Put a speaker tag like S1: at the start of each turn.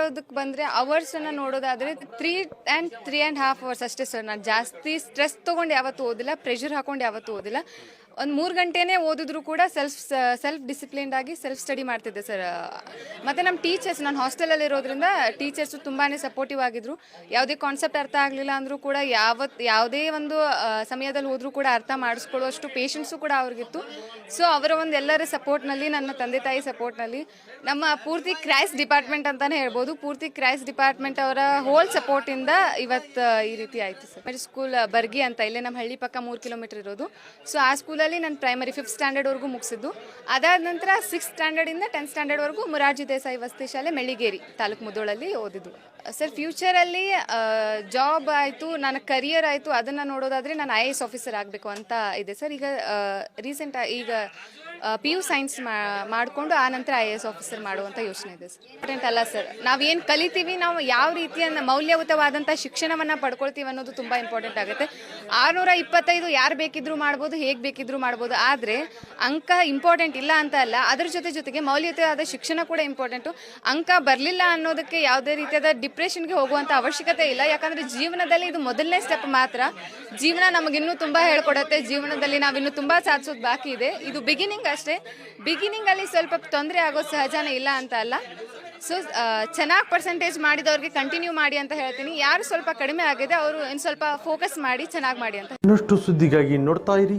S1: ನೋಡೋದಕ್ಕೆ ಬಂದರೆ ಅವರ್ಸನ್ನು ನೋಡೋದಾದರೆ three and three and half hours ಅಷ್ಟೇ ಸರ್ ನಾನು ಜಾಸ್ತಿ ಸ್ಟ್ರೆಸ್ ತೊಗೊಂಡು ಯಾವತ್ತೂ ಓದಿಲ್ಲ ಪ್ರೆಷರ್ ಹಾಕೊಂಡು ಯಾವತ್ತೂ ಓದಿಲ್ಲ. ಒಂದು ಮೂರು ಗಂಟೆನೇ ಓದಿದ್ರು ಕೂಡ ಸೆಲ್ಫ್ ಸೆಲ್ಫ್ ಡಿಸಿಪ್ಲಿನ್ಡ್ ಆಗಿ ಸೆಲ್ಫ್ ಸ್ಟಡಿ ಮಾಡ್ತಿದ್ದೆ ಸರ್ ಮತ್ತು ನಮ್ಮ ಟೀಚರ್ಸ್ ನಾನು ಹಾಸ್ಟೆಲಲ್ಲಿ ಇರೋದ್ರಿಂದ ಟೀಚರ್ಸು ತುಂಬಾ ಸಪೋರ್ಟಿವ್ ಆಗಿದ್ರು. ಯಾವುದೇ ಕಾನ್ಸೆಪ್ಟ್ ಅರ್ಥ ಆಗಲಿಲ್ಲ ಅಂದರೂ ಕೂಡ ಯಾವತ್ತು ಯಾವುದೇ ಒಂದು ಸಮಯದಲ್ಲಿ ಹೋದರೂ ಕೂಡ ಅರ್ಥ ಮಾಡಿಸ್ಕೊಳ್ಳುವಷ್ಟು ಪೇಷನ್ಸು ಕೂಡ ಅವ್ರಿಗಿತ್ತು. ಸೊ ಅವರ ಒಂದು ಎಲ್ಲರ ಸಪೋರ್ಟ್ನಲ್ಲಿ ನನ್ನ ತಂದೆ ತಾಯಿ ಸಪೋರ್ಟ್ನಲ್ಲಿ ನಮ್ಮ ಪೂರ್ತಿ ಕ್ರೈಸ್ ಡಿಪಾರ್ಟ್ಮೆಂಟ್ ಅಂತಲೇ ಹೇಳ್ಬೋದು. ಪೂರ್ತಿ ಕ್ರೈಸ್ ಡಿಪಾರ್ಟ್ಮೆಂಟ್ ಅವರ ಹೋಲ್ ಸಪೋರ್ಟಿಂದ ಇವತ್ತು ಈ ರೀತಿ ಆಯಿತು ಸರ್ ಸ್ಕೂಲ್ ಬರ್ಗಿ ಅಂತ, ಇಲ್ಲೇ ನಮ್ಮ ಹಳ್ಳಿ ಪಕ್ಕ ಮೂರು ಕಿಲೋಮೀಟರ್ ಇರೋದು. ಸೊ ಆ ಸ್ಕೂಲಲ್ಲಿ ನಾನು ಪ್ರೈಮರಿ ಫಿಫ್ತ್ ಸ್ಟ್ಯಾಂಡರ್ಡ್ವರೆಗೂ ಮುಗಿಸಿದ್ದು. ಅದಾದ ನಂತರ ಸಿಕ್ಸ್ ಸ್ಟ್ಯಾಂಡರ್ಡಿಂದ ಟೆಂತ್ ಸ್ಟ್ಯಾಂಡರ್ಡ್ವರೆಗೂ ಮುರಾರ್ಜಿ ದೇಸಾಯಿ ವಸತಿ ಶಾಲೆ ಮೆಳಿಗೇರಿ ತಾಲೂಕು ಮುದೋಳಲ್ಲಿ ಓದಿದ್ದು. ಸರ್ ಫ್ಯೂಚರಲ್ಲಿ ಜಾಬ್ ಆಯಿತು, ನನ್ನ ಕರಿಯರ್ ಆಯಿತು, ಅದನ್ನು ನೋಡೋದಾದರೆ ನಾನು ಐ ಎ ಎಸ್ ಆಫೀಸರ್ ಆಗಬೇಕು ಅಂತ ಇದೆ. ಸರ್, ಈಗ ರೀಸೆಂಟ್ ಈಗ ಪಿ ಯು ಸೈನ್ಸ್ ಮಾಡಿಕೊಂಡು ಆ ನಂತರ ಐ ಎ ಎಸ್ ಆಫೀಸರ್ ಮಾಡುವಂಥ ಯೋಚನೆ ಇದೆ ಸರ್. ಇಂಪಾರ್ಟೆಂಟ್ ಅಲ್ಲ ಸರ್. ನಾವೇನು ಕಲಿತೀವಿ, ನಾವು ಯಾವ ರೀತಿಯ ಮೌಲ್ಯಯುತವಾದಂಥ ಶಿಕ್ಷಣವನ್ನು ಪಡ್ಕೊಳ್ತೀವಿ ಅನ್ನೋದು ತುಂಬ ಇಂಪಾರ್ಟೆಂಟ್ ಆಗುತ್ತೆ. ಆರುನೂರ ಇಪ್ಪತ್ತೈದು ಯಾರು ಬೇಕಿದ್ರೂ ಮಾಡ್ಬೋದು, ಹೇಗೆ ಬೇಕಿದ್ರೂ ಮಾಡ್ಬೋದು. ಆದರೆ ಅಂಕ ಇಂಪಾರ್ಟೆಂಟ್ ಇಲ್ಲ ಅಂತ ಅಲ್ಲ, ಅದರ ಜೊತೆ ಜೊತೆಗೆ ಮೌಲ್ಯಯುತವಾದ ಶಿಕ್ಷಣ ಕೂಡ ಇಂಪಾರ್ಟೆಂಟು ಅಂಕ ಬರಲಿಲ್ಲ ಅನ್ನೋದಕ್ಕೆ ಯಾವುದೇ ರೀತಿಯಾದ ಡಿಪ್ರೆಷನ್ಗೆ ಹೋಗುವಂಥ ಅವಶ್ಯಕತೆ ಇಲ್ಲ. ಯಾಕಂದರೆ ಜೀವನದಲ್ಲಿ ಇದು ಮೊದಲನೇ ಸ್ಟೆಪ್ ಮಾತ್ರ. ಜೀವನ ನಮಗಿನ್ನೂ ತುಂಬ ಹೇಳ್ಕೊಡತ್ತೆ. ಜೀವನದಲ್ಲಿ ನಾವಿನ್ನೂ ತುಂಬ ಸಾಧಿಸೋದು ಬಾಕಿ ಇದೆ. ಇದು ಬಿಗಿನಿಂಗ್ ಅಷ್ಟೇ. ಬಿಗಿನಿಂಗಲ್ಲಿ ಸ್ವಲ್ಪ ತೊಂದರೆ ಆಗೋ ಸಹಜನೇ ಇಲ್ಲ ಅಂತ ಅಲ್ಲ. ಸೊ ಚೆನ್ನಾಗಿ ಪರ್ಸೆಂಟೇಜ್ ಮಾಡಿದವ್ರಿಗೆ ಕಂಟಿನ್ಯೂ ಮಾಡಿ ಅಂತ ಹೇಳ್ತೀನಿ. ಯಾರು ಸ್ವಲ್ಪ ಕಡಿಮೆ ಆಗಿದೆ, ಅವರು ಇನ್ನು ಸ್ವಲ್ಪ ಫೋಕಸ್ ಮಾಡಿ, ಚೆನ್ನಾಗಿ ಮಾಡಿ ಅಂತ
S2: ಇನ್ನಷ್ಟು ಸುದ್ದಿಗಾಗಿ ನೋಡ್ತಾ ಇರಿ.